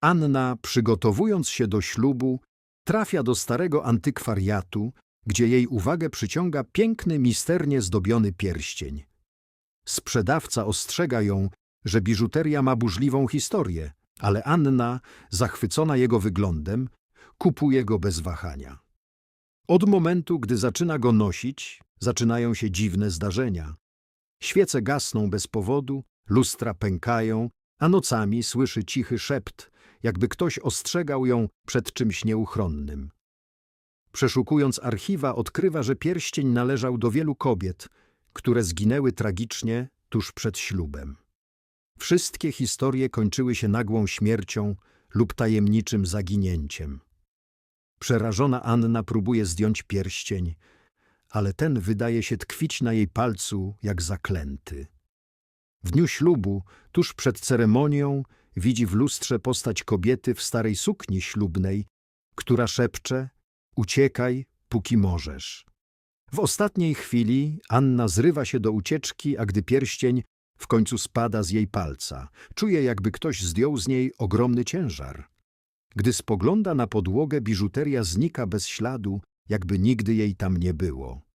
Anna, przygotowując się do ślubu, trafia do starego antykwariatu, gdzie jej uwagę przyciąga piękny, misternie zdobiony pierścień. Sprzedawca ostrzega ją, że biżuteria ma burzliwą historię, ale Anna, zachwycona jego wyglądem, kupuje go bez wahania. Od momentu, gdy zaczyna go nosić, zaczynają się dziwne zdarzenia. Świece gasną bez powodu, lustra pękają, a nocami słyszy cichy szept, jakby ktoś ostrzegał ją przed czymś nieuchronnym. Przeszukując archiwa, odkrywa, że pierścień należał do wielu kobiet, które zginęły tragicznie tuż przed ślubem. Wszystkie historie kończyły się nagłą śmiercią lub tajemniczym zaginięciem. Przerażona Anna próbuje zdjąć pierścień, ale ten wydaje się tkwić na jej palcu jak zaklęty. W dniu ślubu, tuż przed ceremonią, widzi w lustrze postać kobiety w starej sukni ślubnej, która szepcze uciekaj, póki możesz. W ostatniej chwili Anna zrywa się do ucieczki, a gdy pierścień w końcu spada z jej palca, czuje jakby ktoś zdjął z niej ogromny ciężar. Gdy spogląda na podłogę, biżuteria znika bez śladu, jakby nigdy jej tam nie było.